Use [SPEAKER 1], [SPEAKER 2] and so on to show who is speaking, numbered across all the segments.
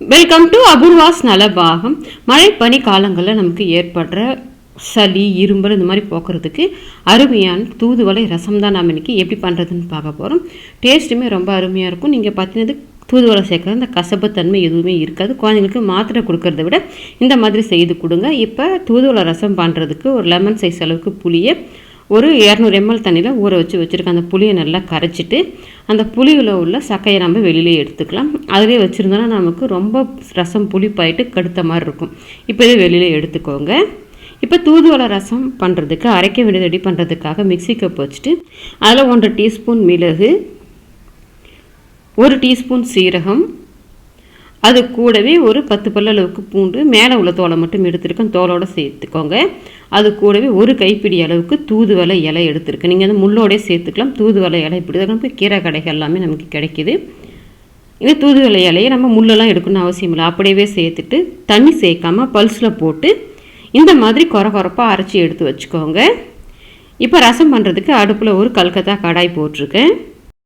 [SPEAKER 1] Welcome to Apoorva's Nalabagam. மழை பனி காலங்களில் நமக்கு ஏற்படுற சளி இரும்பல் இந்த மாதிரி போக்குறதுக்கு அருமையான தூதுவளை ரசம் தான் நாம் இன்றைக்கி எப்படி பண்ணுறதுன்னு பார்க்க போகிறோம் டேஸ்ட்டுமே ரொம்ப அருமையாக இருக்கும். நீங்கள் பார்த்தீங்கன்னா தூதுவளை சேர்க்குற அந்த கசப்புத்தன்மை எதுவுமே இருக்காது. குழந்தைங்களுக்கு மாத்திரை கொடுக்கறத விட இந்த மாதிரி செய்து கொடுங்க. இப்போ தூதுவளை ரசம் பண்ணுறதுக்கு ஒரு லெமன் சைஸ் அளவுக்கு புளியை ஒரு இரநூறு எம்எல் தண்ணியில் ஊற வச்சு வச்சுருக்கேன் அந்த புளியை நல்லா கரைச்சிட்டு அந்த புளியில் உள்ள சக்கையை நம்ம வெளியிலே எடுத்துக்கலாம். அதிலே வச்சுருந்தோன்னா நமக்கு ரொம்ப ரசம் புளிப்பாயிட்டு கடுத்த மாதிரி இருக்கும். இப்போ இதே வெளியிலே எடுத்துக்கோங்க. இப்போ தூதுவளை ரசம் பண்ணுறதுக்கு அரைக்க வேண்டியது ரெடி பண்ணுறதுக்காக மிக்சி கப் வச்சுட்டு அதில் ஒன்றரை டீஸ்பூன் மிளகு ஒரு டீஸ்பூன் சீரகம் அது கூடவே ஒரு பத்து பல்லளவுக்கு பூண்டு மேலே உள்ள தோலை மட்டும் எடுத்துருக்கேன். தோலோடு சேர்த்துக்கோங்க. அது கூடவே ஒரு கைப்பிடி அளவுக்கு தூதுவளை இலை எடுத்துருக்கேன். நீங்கள் வந்து முள்ளோடே சேர்த்துக்கலாம். தூதுவளை இலை இப்படி தான். இப்போ கீரை கடைகள் எல்லாமே நமக்கு கிடைக்கிது. இந்த தூதுவளை இலையை நம்ம முள்ளெல்லாம் எடுக்கணும்னு அவசியம் இல்லை. அப்படியே சேர்த்துட்டு தண்ணி சேர்க்காமல் பல்ஸில் போட்டு இந்த மாதிரி குறை குறப்பாக அரைச்சி எடுத்து வச்சுக்கோங்க. இப்போ ரசம் பண்ணுறதுக்கு அடுப்பில் ஒரு கல்கத்தா கடாய் போட்டிருக்கேன்.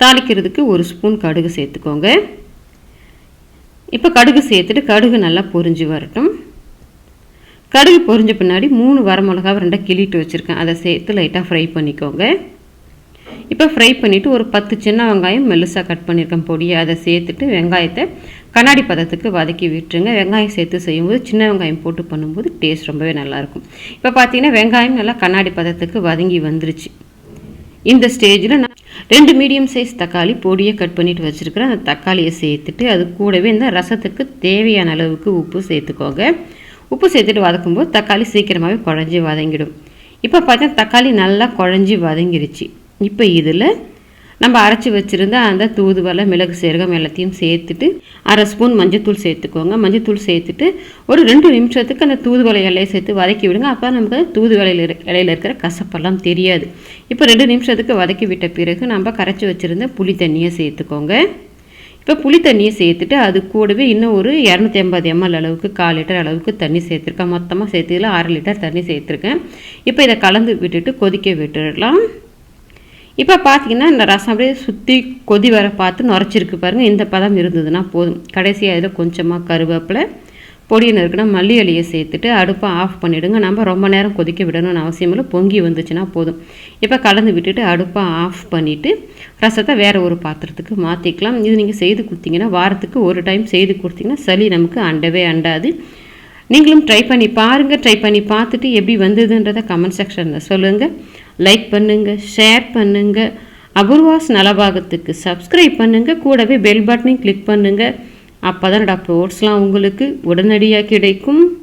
[SPEAKER 1] தாளிக்கிறதுக்கு ஒரு ஸ்பூன் கடுகு சேர்த்துக்கோங்க. இப்போ கடுகு சேர்த்துட்டு கடுகு நல்லா பொரிஞ்சு வரட்டும். கடுகு பொரிஞ்ச பின்னாடி மூணு வரமிளகாவை ரெண்டாக கிளிட்டு வச்சுருக்கேன். அதை சேர்த்து லைட்டாக ஃப்ரை பண்ணிக்கோங்க. இப்போ ஃப்ரை பண்ணிவிட்டு ஒரு பத்து சின்ன வெங்காயம் மெல்லுசாக கட் பண்ணியிருக்கேன் பொடியை. அதை சேர்த்துட்டு வெங்காயத்தை கண்ணாடி பதத்துக்கு வதக்கி விட்டுருங்க. வெங்காயம் சேர்த்து செய்யும்போது சின்ன வெங்காயம் போட்டு பண்ணும்போது டேஸ்ட் ரொம்பவே நல்லாயிருக்கும் இப்போ பார்த்தீங்கன்னா வெங்காயம் நல்லா கண்ணாடி பதத்துக்கு வதங்கி வந்துருச்சு. இந்த ஸ்டேஜில் நான் ரெண்டு மீடியம் சைஸ் தக்காளி பொடியை கட் பண்ணிவிட்டு வச்சுருக்கிறேன். அந்த தக்காளியை சேர்த்துட்டு அது கூடவே இந்த ரசத்துக்கு தேவையான அளவுக்கு உப்பு சேர்த்துக்கோங்க. உப்பு சேர்த்துட்டு வதக்கும்போது தக்காளி சீக்கிரமாகவே குழஞ்சி வதங்கிடும். இப்போ பார்த்தா தக்காளி நல்லா குழஞ்சி வதங்கிருச்சு. இப்போ இதில் நம்ம அரைச்சி வச்சுருந்த அந்த தூதுவலை மிளகு சீரகம் எல்லாத்தையும் சேர்த்துட்டு அரை ஸ்பூன் மஞ்சத்தூள் சேர்த்துக்கோங்க. மஞ்சத்தூள் சேர்த்துட்டு ஒரு ரெண்டு நிமிஷத்துக்கு அந்த தூதுவலை இலையை சேர்த்து வதக்கி விடுங்க. அப்போ நமக்கு தூதுவலையில் இலையில் இருக்கிற கசப்பெல்லாம் தெரியாது. இப்போ ரெண்டு நிமிஷத்துக்கு வதக்கி விட்ட பிறகு நம்ம கரைச்சி வச்சுருந்த புளி தண்ணியை சேர்த்துக்கோங்க. இப்போ புளி தண்ணியை சேர்த்துட்டு அது கூடவே இன்னும் ஒரு இரநூத்தி ஐம்பது எம்எல் அளவுக்கு கால் லிட்டர் அளவுக்கு தண்ணி சேர்த்துருக்கேன். மொத்தமாக சேர்த்ததில் அரை லிட்டர் தண்ணி சேர்த்துருக்கேன். இப்போ இதை கலந்து விட்டுட்டு கொதிக்க விட்டுடலாம். இப்போ பார்த்தீங்கன்னா இந்த ரசம் அப்படியே சுற்றி கொதி வர பார்த்து நுரைச்சிருக்கு பாருங்கள் இந்த பதம் இருந்ததுன்னா போதும். கடைசியாக இதில் கொஞ்சமாக கருவேப்பிலை பொடியை இருக்குன்னா மல்லி இலையை சேர்த்துட்டு அடுப்பை ஆஃப் பண்ணிவிடுங்க நம்ம ரொம்ப நேரம் கொதிக்க விடணும்னு அவசியம் இல்லை. பொங்கி வந்துச்சுன்னா போதும். இப்போ கலந்து விட்டுட்டு அடுப்பை ஆஃப் பண்ணிவிட்டு ரசத்தை வேறு ஒரு பாத்திரத்துக்கு மாற்றிக்கலாம் இது நீங்கள் செய்து கொடுத்தீங்கன்னா வாரத்துக்கு ஒரு டைம் செய்து கொடுத்தீங்கன்னா சளி நமக்கு அண்டவே அண்டாது. நீங்களும் ட்ரை பண்ணி பாருங்கள் ட்ரை பண்ணி பார்த்துட்டு எப்படி வந்ததுன்றதை கமெண்ட் செக்ஷனில் சொல்லுங்கள் லைக் பண்ணுங்கள் ஷேர் பண்ணுங்கள் அபூர்வாஸ் நலபாகத்துக்கு சப்ஸ்கிரைப் பண்ணுங்கள் கூடவே பெல் பட்டனையும் கிளிக் பண்ணுங்கள் அப்போ தான் டாக்டர் ஓட்ஸ்லாம் உங்களுக்கு உடனடியாக கிடைக்கும்.